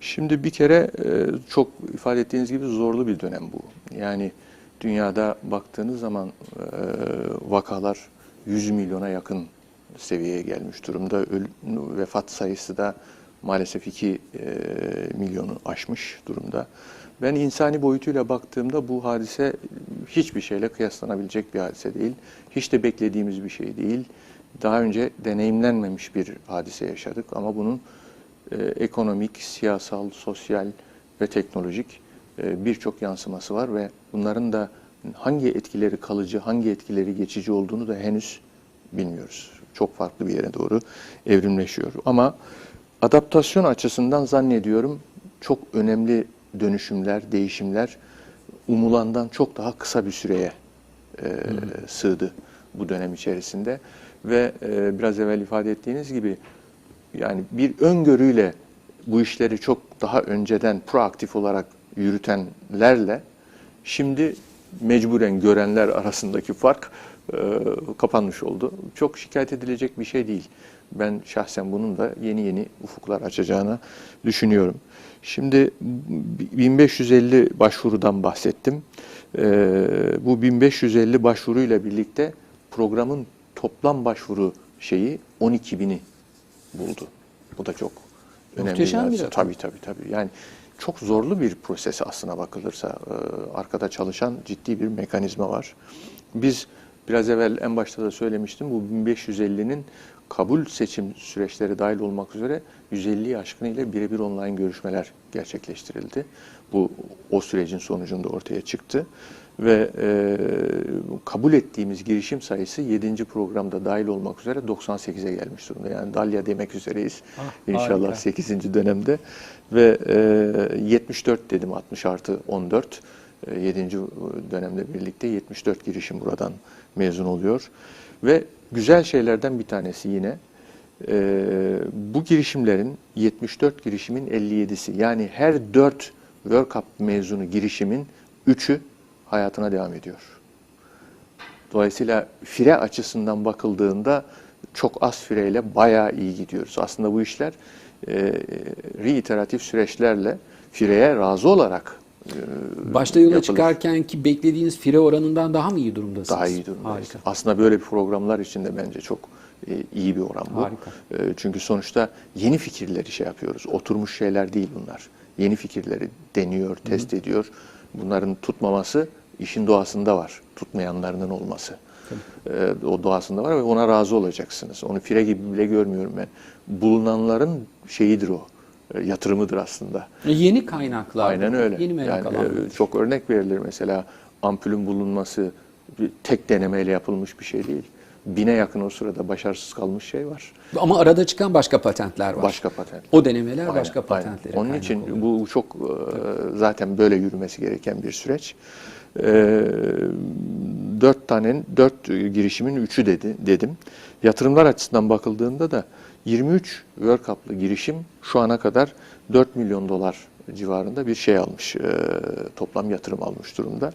Şimdi bir kere e, çok ifade ettiğiniz gibi zorlu bir dönem bu. Yani dünyada baktığınız zaman e, vakalar 100 milyona yakın seviyeye gelmiş durumda. Vefat sayısı da maalesef 2 e, milyonu aşmış durumda. Ben insani boyutuyla baktığımda bu hadise hiçbir şeyle kıyaslanabilecek bir hadise değil. Hiç de beklediğimiz bir şey değil. Daha önce deneyimlenmemiş bir hadise yaşadık ama bunun e, ekonomik, siyasal, sosyal ve teknolojik e, birçok yansıması var ve bunların da hangi etkileri kalıcı, hangi etkileri geçici olduğunu da henüz bilmiyoruz. Çok farklı bir yere doğru evrimleşiyor. Ama adaptasyon açısından zannediyorum çok önemli dönüşümler, değişimler umulandan çok daha kısa bir süreye e, sığdı bu dönem içerisinde ve e, biraz evvel ifade ettiğiniz gibi yani bir öngörüyle bu işleri çok daha önceden proaktif olarak yürütenlerle şimdi mecburen görenler arasındaki fark e, kapanmış oldu. Çok şikayet edilecek bir şey değil. Ben şahsen bunun da yeni yeni ufuklar açacağını düşünüyorum. Şimdi 1550 başvurudan bahsettim. E, bu 1550 başvuruyla birlikte programın toplam başvuru şeyi 12 bini buldu. Bu da çok önemli. Muhteşem bir. Tabii tabii tabii. Yani çok zorlu bir prosesi aslına bakılırsa e, arkada çalışan ciddi bir mekanizma var. Biz biraz evvel en başta da söylemiştim bu 1550'nin kabul seçim süreçleri dahil olmak üzere 150'yi aşkın ile birebir online görüşmeler gerçekleştirildi. Bu o sürecin sonucunda ortaya çıktı ve e, kabul ettiğimiz girişim sayısı 7. programda dahil olmak üzere 98'e gelmiş durumda. Yani dalya demek üzereyiz Ah, inşallah harika. 8. dönemde ve e, 74 dedim 60 artı 14 e, 7. dönemde birlikte 74 girişim buradan mezun oluyor ve güzel şeylerden bir tanesi yine e, bu girişimlerin 74 girişimin 57'si yani her 4 World Cup mezunu girişimin 3'ü hayatına devam ediyor. Dolayısıyla fire açısından bakıldığında çok az fireyle bayağı iyi gidiyoruz. Aslında bu işler e, reiteratif süreçlerle fireye razı olarak e, Başta yola yapılır. çıkarken ki beklediğiniz fire oranından daha mı iyi durumdasınız? Daha iyi durumdayız. Harika. Aslında böyle bir programlar için de bence çok iyi bir oran bu. Harika. E, çünkü sonuçta yeni fikirleri şey yapıyoruz. Oturmuş şeyler değil bunlar. Yeni fikirleri deniyor, test ediyor. Bunların tutmaması işin doğasında var. Tutmayanlarının olması. E, o doğasında var ve ona razı olacaksınız. Onu fire gibi bile görmüyorum ben. Bulunanların şeyidir o. e, Yatırımıdır aslında. E, Yeni kaynaklar. Aynen öyle. Yeni merak yani, e, çok örnek verilir mesela ampulün bulunması tek denemeyle yapılmış bir şey değil. Bine yakın o sırada başarısız kalmış şey var. Ama arada çıkan başka patentler var. Başka patent. O denemeler Aynen, başka aynen. patentlere Onun için oluyor. bu çok e, zaten böyle yürümesi gereken bir süreç. E, dört tane, dört girişimin üçü dedi, dedim. Yatırımlar açısından bakıldığında da 23 World Cup'lı girişim şu ana kadar 4 milyon dolar civarında bir şey almış, e, toplam yatırım almış durumda.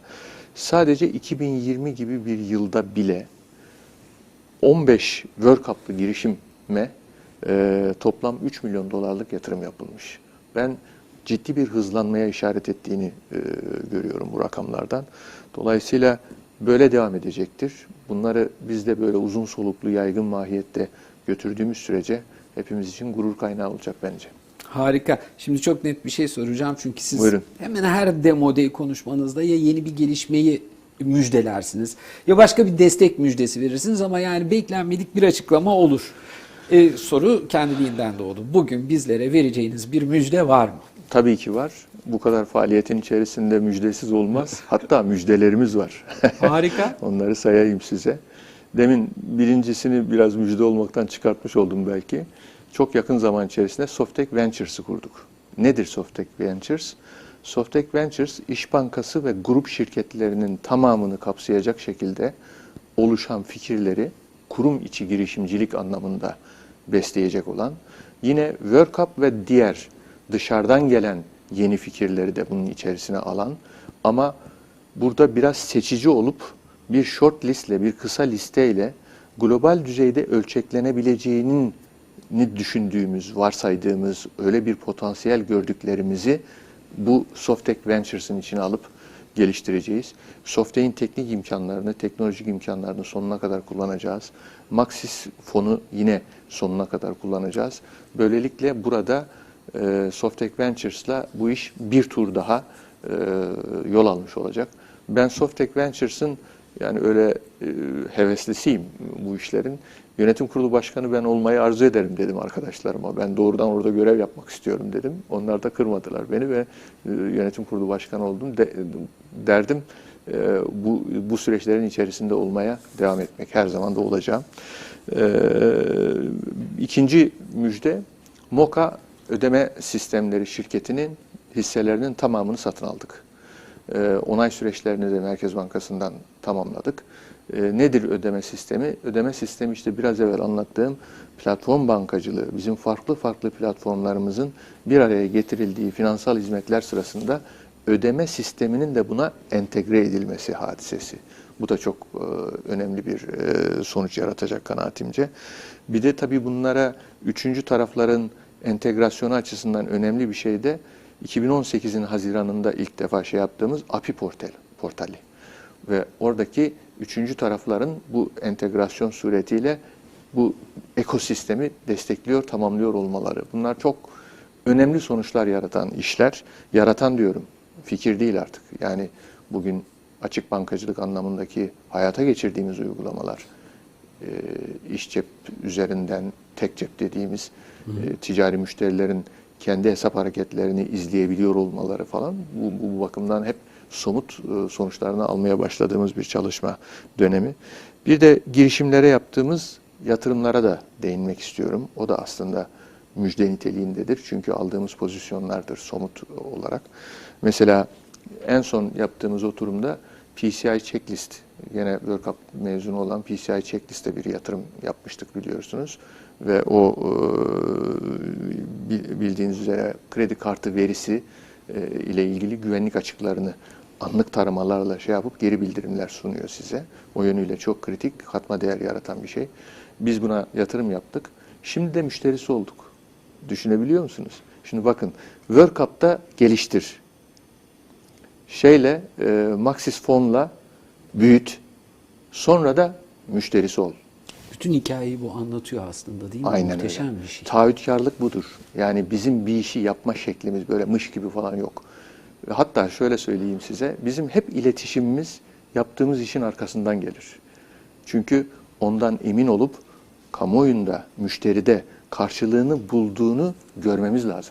Sadece 2020 gibi bir yılda bile 15 World Cup'lı girişime e, toplam 3 milyon dolarlık yatırım yapılmış. Ben ciddi bir hızlanmaya işaret ettiğini e, görüyorum bu rakamlardan. Dolayısıyla böyle devam edecektir. Bunları biz de böyle uzun soluklu yaygın mahiyette götürdüğümüz sürece hepimiz için gurur kaynağı olacak bence. Harika. Şimdi çok net bir şey soracağım çünkü siz Buyurun. hemen her demo day konuşmanızda ya yeni bir gelişmeyi müjdelersiniz ya başka bir destek müjdesi verirsiniz ama yani beklenmedik bir açıklama olur. Ee, soru kendiliğinden doğdu. Bugün bizlere vereceğiniz bir müjde var mı? Tabii ki var. Bu kadar faaliyetin içerisinde müjdesiz olmaz. Hatta müjdelerimiz var. Harika. Onları sayayım size. Demin birincisini biraz müjde olmaktan çıkartmış oldum belki. Çok yakın zaman içerisinde Softek Ventures'ı kurduk. Nedir Softek Ventures? Softek Ventures, İş Bankası ve grup şirketlerinin tamamını kapsayacak şekilde oluşan fikirleri kurum içi girişimcilik anlamında besleyecek olan, yine World Cup ve diğer dışarıdan gelen yeni fikirleri de bunun içerisine alan ama burada biraz seçici olup bir short listle, bir kısa listeyle global düzeyde ölçeklenebileceğinin ni düşündüğümüz, varsaydığımız, öyle bir potansiyel gördüklerimizi bu Softec Ventures'ın içine alıp geliştireceğiz. Softec'in teknik imkanlarını, teknolojik imkanlarını sonuna kadar kullanacağız. Maxis fonu yine sonuna kadar kullanacağız. Böylelikle burada e, Softec Ventures'la bu iş bir tur daha e, yol almış olacak. Ben Softec Ventures'ın yani öyle e, heveslisiyim bu işlerin. Yönetim kurulu başkanı ben olmayı arzu ederim dedim arkadaşlarıma. Ben doğrudan orada görev yapmak istiyorum dedim. Onlar da kırmadılar beni ve e, yönetim kurulu başkanı oldum. De, derdim e, bu, bu süreçlerin içerisinde olmaya devam etmek. Her zaman da olacağım. E, ikinci müjde MOKA ödeme sistemleri şirketinin hisselerinin tamamını satın aldık. Ee, onay süreçlerini de Merkez Bankası'ndan tamamladık. Ee, nedir ödeme sistemi? Ödeme sistemi işte biraz evvel anlattığım platform bankacılığı, bizim farklı farklı platformlarımızın bir araya getirildiği finansal hizmetler sırasında ödeme sisteminin de buna entegre edilmesi hadisesi. Bu da çok e, önemli bir e, sonuç yaratacak kanaatimce. Bir de tabii bunlara üçüncü tarafların entegrasyonu açısından önemli bir şey de 2018'in Haziran'ında ilk defa şey yaptığımız API portal, portali. Ve oradaki üçüncü tarafların bu entegrasyon suretiyle bu ekosistemi destekliyor, tamamlıyor olmaları. Bunlar çok önemli sonuçlar yaratan işler. Yaratan diyorum, fikir değil artık. Yani bugün açık bankacılık anlamındaki hayata geçirdiğimiz uygulamalar, e, iş cep üzerinden tek cep dediğimiz e, ticari müşterilerin kendi hesap hareketlerini izleyebiliyor olmaları falan bu, bu, bakımdan hep somut e, sonuçlarını almaya başladığımız bir çalışma dönemi. Bir de girişimlere yaptığımız yatırımlara da değinmek istiyorum. O da aslında müjde niteliğindedir. Çünkü aldığımız pozisyonlardır somut olarak. Mesela en son yaptığımız oturumda PCI checklist, yine World Cup mezunu olan PCI checklist'e bir yatırım yapmıştık biliyorsunuz. Ve o e, bil- bildiğiniz üzere kredi kartı verisi e, ile ilgili güvenlik açıklarını anlık taramalarla şey yapıp geri bildirimler sunuyor size. O yönüyle çok kritik, katma değer yaratan bir şey. Biz buna yatırım yaptık. Şimdi de müşterisi olduk. Düşünebiliyor musunuz? Şimdi bakın, World Cup'ta geliştir. Şeyle, e, Maxis Fon'la büyüt. Sonra da müşterisi ol. Bütün hikayeyi bu anlatıyor aslında değil mi? Aynen Muhteşem öyle. bir şey. Taahhütkarlık budur. Yani bizim bir işi yapma şeklimiz böyle mış gibi falan yok. Hatta şöyle söyleyeyim size, bizim hep iletişimimiz yaptığımız işin arkasından gelir. Çünkü ondan emin olup kamuoyunda, müşteride karşılığını bulduğunu görmemiz lazım.